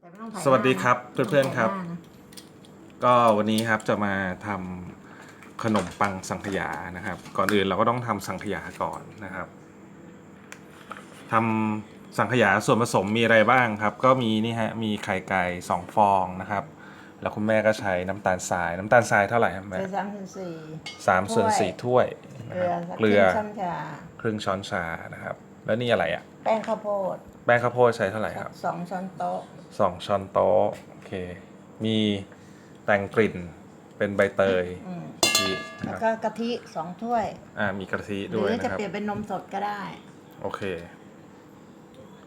แต่ไม่ต้องถ่ายสวัสดีครับหน้านะเพื่อนๆครับถ่ายหน้านะก็วันนี้ครับจะมาทำขนมปังสังขยานะครับ ก่อนอื่นเราก็ต้องทำสังขยาก่อนนะครับทำสังขยาส่วนผสมมีอะไรบ้างครับ ก็มีนี่ฮะมีไข่ไก่สองฟองนะครับ แล้วคุณแม่ก็ใช้น้ำตาลทรายน้ำตาลทรายเท่าไหร่ครับแม่ใช้สามส่วนสี่ สามส่วนสี่ถ้วยเกนะลืคอรับสักเกลือครึ่งช้อนชาครึ่งช้อนชานะครับ แล้วนี่อะไรอะ แป้งข้าวโพดแป้งข้าวโพดใช้เท่าไหร่ครับสองช้อนโต๊ะสองช้อนโต๊ะโอเค มีแต่งกลิ่นเป็นใบเตยอืมที่นะแล้วครับก็กะทิสองถ้วย อ่ามีกะทิหรืด้วยอนะจะครับ เปลี่ยนเป็นนมสดก็ได้ โอเค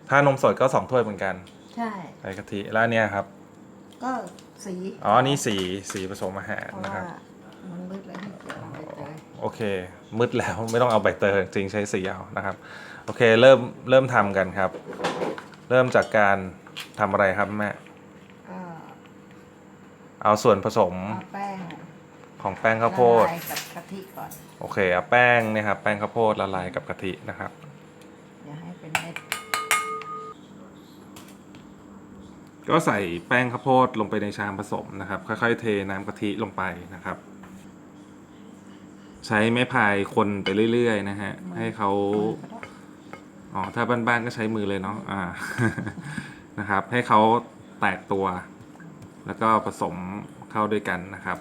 ถ้านมสดก็สองถ้วยเหมือนกันใช่ ใส่กะทิแล้วอันเนี่ยครับ ก็สีอ๋อ นี่สี สีผสมอาหารเพราะนะคว่ารับ มันมืดแล้วที่เกี่ยวใบเตย โอเค มืดแล้วไม่ต้องเอาใบเตยจริงใช้สีเอานะครับ โอเคเริ่มเริ่มทำกันครับ เริ่มจากการทำอะไรครับแม่ ก็เอาส่วนผสมเอาแป้งของแป้งข้าวโพด ละลายกับกะทิก่อน โอเคเอาแป้งเนะครับแป้งข้าวโพดละลายกับกะทินะครับ อย่าให้เป็นเม็ดก็ใส่แป้งข้าวโพดลงไปในชามผสมนะครับ ค่อยๆ เทน้ำกะทิลงไปนะครับ ใช้ไม้พายคนไปเรื่อยๆนะฮะ ให้เขาอ๋อถ้าบ้านๆก็ใช้มือเลยเนาะอ่านะครับ ให้เขาแตกตัว แล้วก็ผสมเข้าด้วยกันนะครับ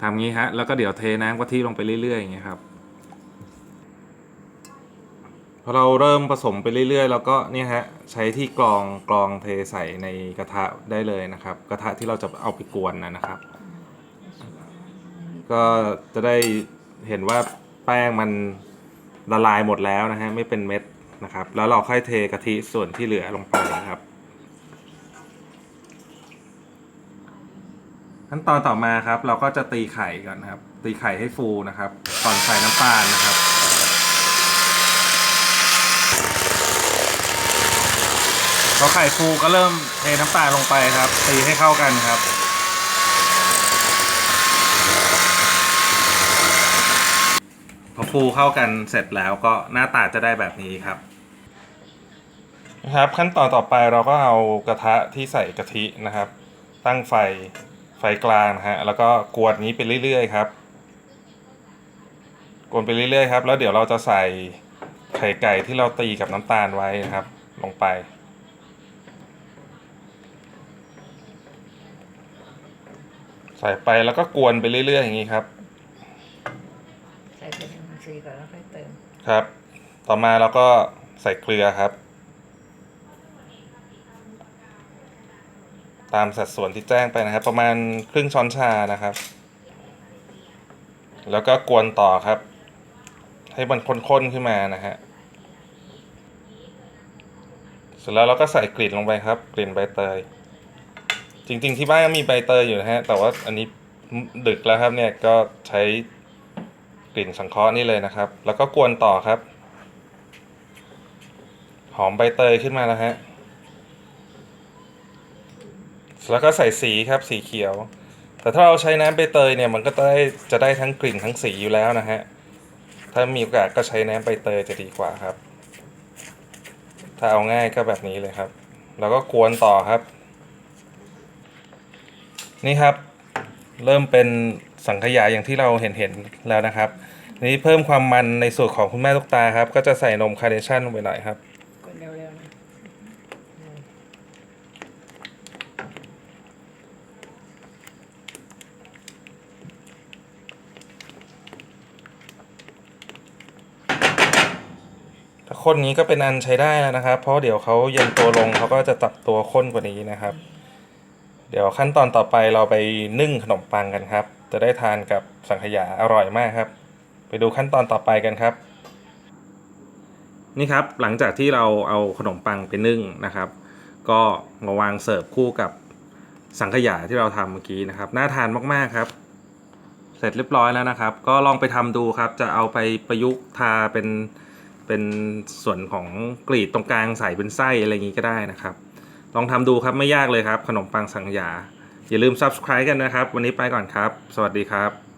ทำงี้ฮะ แล้วก็เดี๋ยวเทน้ำกะทิลงไปเรื่อยๆอย่างเงี้ยครับพอเราเริ่มผสมไปเรื่อยๆ แล้วก็เนี่ยฮะใช้ที่กรองกรองเทใส่ในกระทะได้เลยนะครับ กระทะที่เราจะเอาไปกวนนะนะครับ ก็จะได้เห็นว่าแป้งมันละลายหมดแล้วนะฮะไม่เป็นเม็ดนะครับ แล้วเราค่อยเทกะทิส่วนที่เหลือลงไปนะครับขั้นตอนต่อมาครับ เราก็จะตีไข่ก่อนนะครับ ตีไข่ให้ฟูนะครับก่อนใส่น้ำตาลนะครับพอไข่ฟูก็เริ่มเทน้ำตาลลงไปครับ ตีให้เข้ากันครับ อฟูเข้ากันเสร็จแล้วก็หน้าตาจะได้แบบนี้ครับนะครับ ขั้นตอนต่อไปเราก็เอากระทะที่ใส่กะทินะครับ ตั้งไฟไฟกลางนะฮะแล้วก็กวนนี้ไปเรื่อยๆครับ กวนไปเรื่อยๆครับ แล้วเดี๋ยวเราจะใส่ไข่ไก่ที่เราตีกับน้ำตาลไว้นะครับ ลงไปใส่ไปแล้วก็กวนไปเรื่อยๆอย่างนี้ครับ ใส่เป็นสีก่อนแล้วค่อยเติม ครับ ต่อมาเราก็ใส่เกลือครับ ตามสัดส่วนที่แจ้งไปนะครับ ประมาณครึ่งช้อนชานะครับ แล้วก็กวนต่อครับ ให้มันข้นๆขึ้นมานะฮะเสร็จแล้วเราก็ใส่กลิ่นลงไปครับ กลิ่นใบเตย จริง ๆ ที่บ้านก็มีใบเตยอยู่นะฮะ แต่ว่าอันนี้ดึกแล้วครับเนี่ยก็ใช้ กลิ่นสังเคราะห์นี่เลยนะครับ แล้วก็กวนต่อครับ หอมใบเตยขึ้นมาแล้วฮะแล้วก็ใส่สีครับสีเขียว แต่ถ้าเราใช้น้ำใบเตยเนี่ยมันก็จะได้จะได้ทั้งกลิ่นทั้งสีอยู่แล้วนะฮะถ้ามีโอกาสก็ใช้น้ำใบเตยจะดีกว่าครับ ถ้าเอาง่ายก็แบบนี้เลยครับ แล้วก็กวนต่อครับ นี่ครับ เริ่มเป็น สังขยาอย่างที่เราเห็นเห็นแล้วนะครับนี่เพิ่มความมันในส่วนของคุณแม่ลูกตาครับ ก็จะใส่นมคาร์เนชั่นลงไปหน่อยครับกดเร็วๆนะถ้าข้นนี้ก็เป็นอันใช้ได้แล้วนะครับ เพราะเดี๋ยวเขาเย็นตัวลงเขาก็จะตับตัวข้นกว่านี้นะครับ เดี๋ยวขั้นตอนต่อไปเราไปนึ่งขนมปังกันครับ จะได้ทานกับสังขยาอร่อยมากครับ ไปดูขั้นตอนต่อไปกันครับ นี่ครับหลังจากที่เราเอาขนมปังไปนึ่งนะครับ ก็มาวางเสิร์ฟคู่กับสังขยาที่เราทำเมื่อกี้นะครับ น่าทานมากๆครับ เสร็จเรียบร้อยแล้วนะครับ ก็ลองไปทำดูครับ จะเอาไปประยุกต์ทาเป็นเป็นส่วนของกรีดตรงกลางใส่เป็นไส้อะไรอย่างนี้ก็ได้นะครับ ลองทำดูครับไม่ยากเลยครับ ขนมปังสังขยา อย่าลืม subscribe กันนะครับ วันนี้ไปก่อนครับ สวัสดีครับ